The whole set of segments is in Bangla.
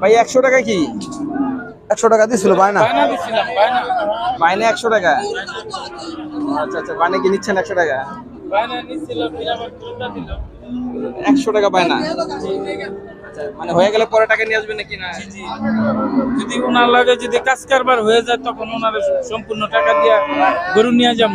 ভাই একশো টাকা কি? একশো টাকা দিছিল বায়না। বায়না দিছিলাম বায়না। একশো টাকা? আচ্ছা আচ্ছা বাইনে কি নিচ্ছেন একশো টাকা? বায়না একশো টাকা বাইনা আচ্ছা, মানে হয়ে গেলে পরে টাকা নিয়ে আসবেন নাকি না? যদি ওনার লাগে যদি কাজ কারবার হয়ে যায় তখন ওনার সম্পূর্ণ টাকা দিয়া গরু নিয়ে যাব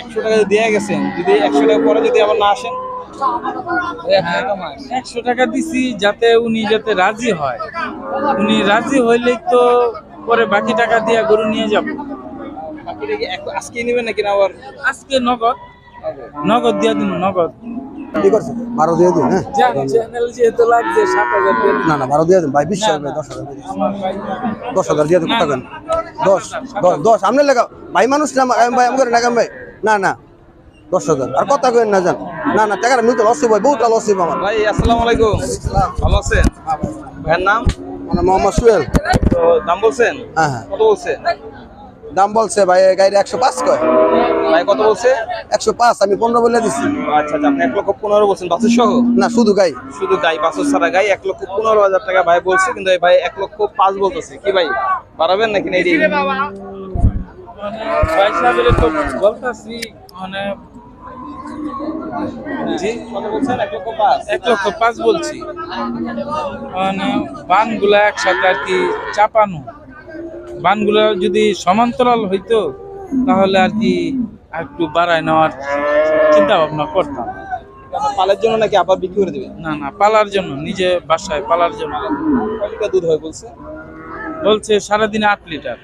একশো টাকা দিয়ে গেছেন যদি একশো টাকা পরে যদি আবার না আসেন? টাকা কমায়। একশো টাকা দিছি যাতে উনি যাতে রাজি হয়। উনি রাজি হইলেই তো পরে বাকি টাকা দিয়ে গরু নিয়ে যাব। বাকিটা কি এক- আজকেই নেবেন নাকি না আবার? আজকে নগদ। নগদ দিয়া দিন নগদ। কি করছে বারো দিয়ে দিন হ্যাঁ? হাজার। না না বারো দিয়ে দিন। ভাই বিশ হাজার দশ হাজার দশ হাজার দিয়ে দিন দশ দশ- দশ সামনে লেখা। ভাই মানুষ না ভাই। না না। দশ হাজার আর কথা কেন না যান। না না টাকাটা মিলতে লস বহুত হইব আমার। ভাই আসসালামু আলাইকুম। ভালো আছেন? ভাইয়ের নাম? মানে মোহাম্মদ সুয়েল তো দাম বলছেন? হ্যাঁ হ্যাঁ। কত বলছেন? দাম বলছে ভাই গাড়ি একশো পাঁচ কয়। ভাই কত বলছে? একশো পাঁচ আমি পনেরো বলে দিছি। আচ্ছা আচ্ছা আপনি এক লক্ষ পনেরো বলছেন বাসের সহ না শুধু গাই। শুধু গাই বাসের ছাড়া গাই এক লক্ষ পনেরো হাজার টাকা ভাই বলছে কিন্তু ভাই এক লক্ষ পাঁচ বলতেছে। কি ভাই বাড়াবেন নাকি না এই মানে ভাই সাহেবের তো বলতাছি মানে জি। এক লক্ষ পাঁচ। বলছি। মানে বানগুলা একসাথে আর কি চাপানো। বানগুলা যদি সমান্তরাল হইতো তাহলে আর কি একটু বাড়ায় নেওয়ার চিন্তা ভাবনা করতাম পালের জন্য নাকি আবার বিক্রি করে দেবে না না পালার জন্য নিজে বাসায় পালার জন্য। লিটার দুধ হয় বলছে? বলছে সারাদিনে আট লিটার।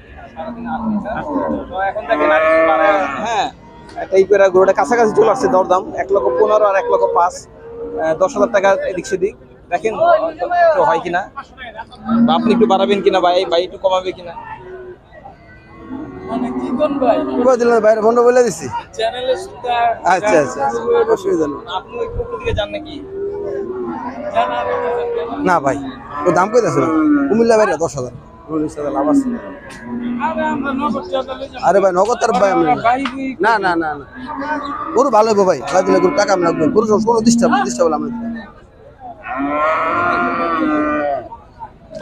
হ্যাঁ। একটা এই গরুটা কাছাকাছি চলে আসছে দরদাম এক লক্ষ পনেরো আর এক লক্ষ পাঁচ দশ হাজার টাকা এদিক সেদিক। দেখেন তো হয় কিনা? বা আপনি একটু বাড়াবেন কিনা ভাই? ভাই একটু কমাবে কিনা? মানে বলে দিছি। আচ্ছা আচ্ছা আচ্ছা। অসুবিধা নেই না ভাই ও দাম কই কুমিল্লা বাইরে দশ হাজার। লাভ আছে? আরে ভাই নগদ তার ভাই আমি না না না না। গরু ভালো হইব ভাই আল্লাহ দিলে গরু টাকা আমি লাগবে গরু কোনো ডিস্টার্ব ডিস্টার্ব আমরা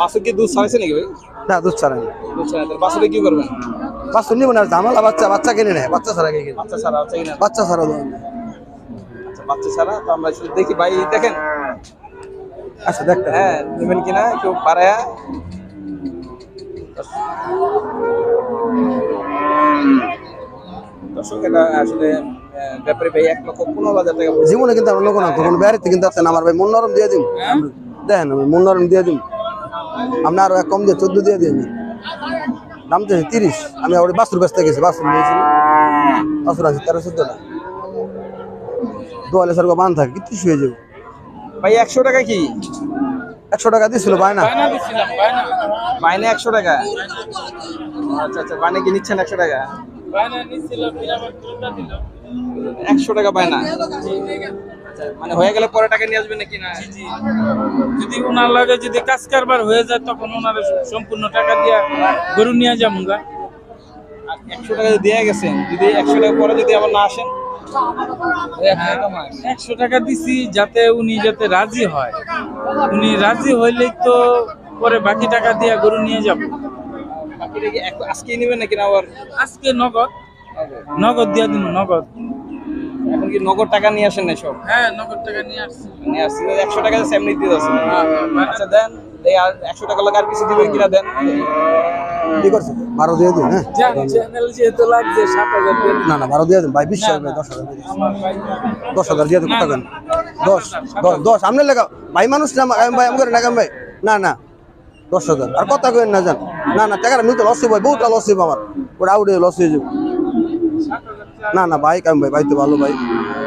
বাসে কি দুধ ছাড়াইছে নাকি ভাই? না দুধ ছাড়া না। দুধ ছাড়াতে বাসে কি করবেন? বাচ্চা নিব না ঝামেলা বাচ্চা বাচ্চা কিনে নেয় বাচ্চা ছাড়া কে কিনে? বাচ্চা ছাড়া আছে কিনা? বাচ্চা ছাড়া দেবেন আচ্ছা বাচ্চা ছাড়া? তো আমরা দেখি ভাই দেখেন। আচ্ছা দেখতে হ্যাঁ নেবেন কিনা একটু পাড়ায়া দর্শক এটা আসলে আহ, ভাই এক লক্ষ পনেরো হাজার টাকা জীবনে কিন্তু আমরা লোক না তখন বেড়াতে কিন্তু আসছেন আমার ভাই মন নরম দিয়ে দিন। দেখেন আমি মন নরম দিয়ে দিন। আপনি আরও এক কম দিয়ে চোদ্দ দিয়ে দিন। দাম তো তিরিশ। আমি ওই বাসুর ব্যস্ত গেছি বাসুর নিয়েছি। বাসুর আছে তেরো চোদ্দ না দোয়ালে সরকার বান থাকে কিছু শুয়ে যাবে। ভাই একশো টাকা কি? একশো টাকা দিয়েছিল বায়না? বায়না একশো টাকা? আচ্ছা আচ্ছা মাইনে কি নিচ্ছেন একশো টাকা? বায়না একশো টাকা বায়না? আচ্ছা, মানে হয়ে গেলে পরে টাকা নিয়ে আসবেন নাকি না? জি যদি ওনার লাগে যদি কাজ কারবার হয়ে যায় তখন ওনার সম্পূর্ণ টাকা দিয়া গরু নিয়ে যাব একশো টাকা দিয়ে গেছেন যদি একশো টাকা পরে যদি আবার না আসেন? কমায়। একশো টাকা দিছি যাতে উনি যাতে রাজি হয়। উনি রাজি হইলেই তো পরে বাকি টাকা দিয়া গরু নিয়ে যাব। নেবেন নাকি না আবার? আজকে নগদ। নগদ দিয়া দিন নগদ। এখন কি নগদ টাকা নিয়ে আসেন না সব? হ্যাঁ নগদ টাকা নিয়ে আসছি। নিয়ে আসছি একশো টাকা এমনি দিয়ে যাচ্ছে আচ্ছা দেন। এই আর একশো টাকা লাগে আর কিছু দিবেন কিনা দেন? কি করছে বারো দিয়ে দিন হ্যাঁ। না না বারো দিয়ে দিন ভাই বিশ হাজার দশ হাজার। আমার ভাই দশ হাজার দিয়ে দিন কত দশ দশ দশ সামনে লেখা ভাই মানুষ না ভাই আমাকে নাগাম ভাই। না না দশ হাজার আর কথা কেন না যান না না টাকাটা মিলতে লস হইব বহুত লস হইব আমার। ওটা আউটে লস হয়ে যাবে। না না ভাই কাম ভাই ভাই তো ভালো ভাই।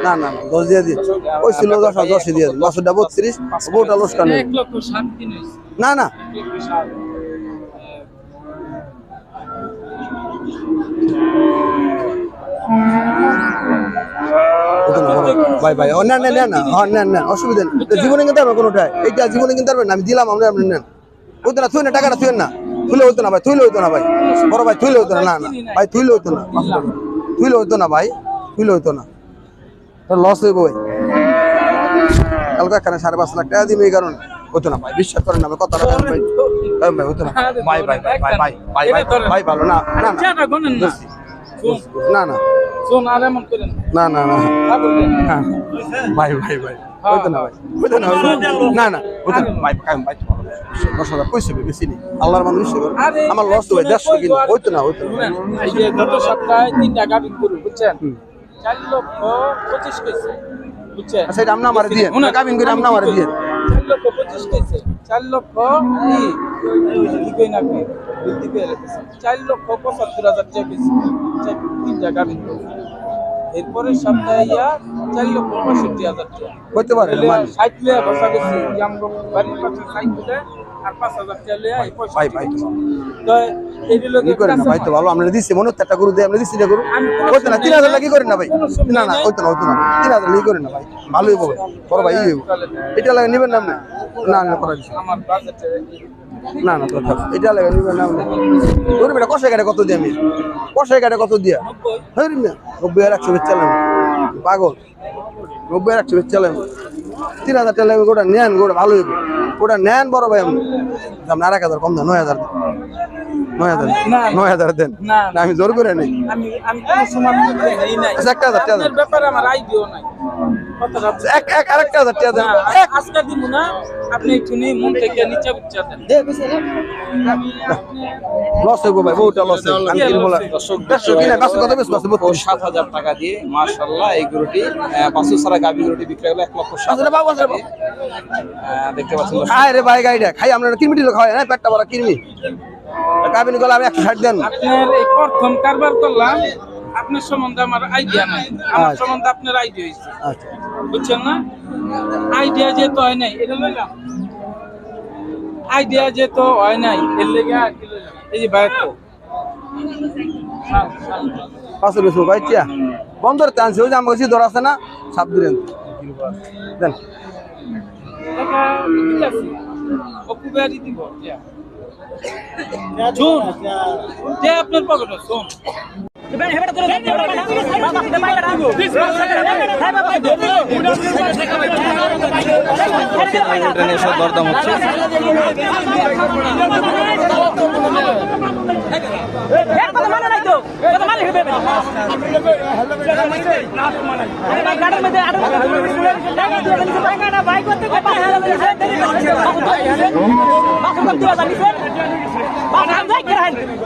না না না দশ দিয়ে দিন। ওই ছিল দশ হাজার দশে দিয়ে দিন। দশটা বত্রিশ বহুটা লস কান। না না এক লক্ষ সাত ওটা না, বড়। ভাই ভাই ও নেন নেন না হ্যাঁ নেন নেন অসুবিধা নেই। জীবনে কিনতে পারবেন কোনোটা। এইটা জীবনে কিনতে পারবেন আমি দিলাম, আমরা আপনি নেন। ওইতো না, থুই না, টাকাটা থুই না। থুলে হইতো না ভাই, থুইলে হইতো না ভাই। বড় ভাই, থুইলে হইতো না না না। ভাই, থুইলে হইতো না। থুইলে হইতো না ভাই, থুইলে হইতো না। লস হইব ভাই। কালকে এখানে সাড়ে পাঁচ লাখ টাকা দিবে এই কারণে। হতো না ভাই। বিশ্বাস করেন না কথা ভাই? হতো না? ভাই ভাই ভাই ভাই ভাই ভাই ভাই ভাই ভালো না না না। গনেন না। না না। না। না? হ্যাঁ। ভাই ভাই ভাই। হতো না ভাই। হতো না না। না না হতো না। ভাই ভাই তো ভালো দশ হাজার পয়সা বেশি নেই। আল্লাহর মানুষ আমার লস দেড়শো হইতো না হইতো না। শুনেন, গত সপ্তাহে তিনটা গাভী গরু বুঝছেন? চার লক্ষ পঁচিশ কেছে বুঝছেন? আচ্ছা এটা আপনি আমার দিয়ে। কাবিন করে আমার দিয়ে। চার লক্ষ পঁচিশ কেছে চার লক্ষ না রেখেছে চার লক্ষ পঁচাত্তর হাজার চার- তিনটা গাভী এরপরে সপ্তাহে ইয়া চার লক্ষ পঁয়ষট্টি হাজার টাকা। হইতে পারে মানি। ষাট লিয়া বসা গেছে। বাড়ির পাশে ষাট হাজার ভাই ভাই কি করেন না ভাই? তো ভালো আমরা দিচ্ছি মনে হচ্ছে একটা গরু দিয়ে আমরা দিচ্ছি না গরু। আমি কোনো হইতো না তিন হাজার করেন না ভাই। না না। হইতো না হইতো না তিন হাজার করেন না ভাই। ভালোই হবে। বড় ভাই ইয়ে এটা লাগে নিবেন না আপনি? না না করা না না তো এটা লাগে নিবেন না আপনি? ওরে বেটা কষাই কাটে কত দিয়ে আমি? কষাই কাটে কত দিয়া? রে মিয়া নব্বই আর একশো বেচ চালাম পাগল। নব্বই একশো বেচ তিন হাজার টাকা লাগবে গোটা নেন গোটা ভালো হইব ওটা নেন বড় ভাই আপনি আর এক হাজার কম দেন নয় হাজার দেন। নয় হাজার নয় হাজার দেন। না। আমি জোর করে নেই। আচ্ছা, একটা হাজার, ব্যাপারে আমার আইডিও নাই। এক এক আরেকটা হাজার টাকা দেন। এক আজকে দিব না আপনি একটু মন থেকে নিচে উচ্চা দেন। লস হইব ভাই বহুটা লস হইব। আমি কিনবো না। দর্শক দেড়শো কিনা গাছ কত বেশ আছে ও হাজার টাকা দিয়ে মার্শাল্লাহ এই গরুটি পাঁচশো সারা গাভী গরুটি বিক্রি হলো লক্ষ বাবু দেখতে পাচ্ছেন। রে ভাই গাইডা খাই আমরা কিরমিটি খাওয়াই না পেটটা বড় কিরমি। গলা আমি একশো ষাট দেন। আপনার এই প্রথম কারবার করলাম আপনার সম্বন্ধে আমার আইডিয়া নাই আমার আচ্ছা। সম্বন্ধে আপনার আইডিয়া হয়েছে আচ্ছা বুঝছেন না আইডিয়া যেহেতু হয় নাই এটা লইলাম আইডিয়া যেহেতু হয় নাই এর লেগে? এই যে তো। পাঁচশো বেশি ভাই চিয়া বন্দর টানছে ওই যে আমার কাছে ধর আছে না সাপ দিলেন দেন দিব। শুন, আপনার পকেটে, শুন। সব দরদাম হচ্ছে বাইক করতে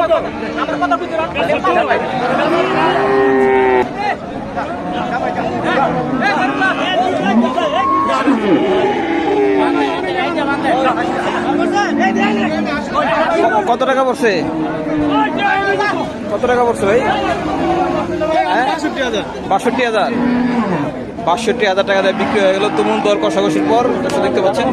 কত? হয়েছে কত টাকা পড়ছে? কত টাকা পড়ছে ভাই? হ্যাঁ? বাষট্টি হাজার। বাষট্টি হাজার টাকা দিয়ে বিক্রি হয়ে গেল তুমুল দর কষাকষির পর দেখতে পাচ্ছেন।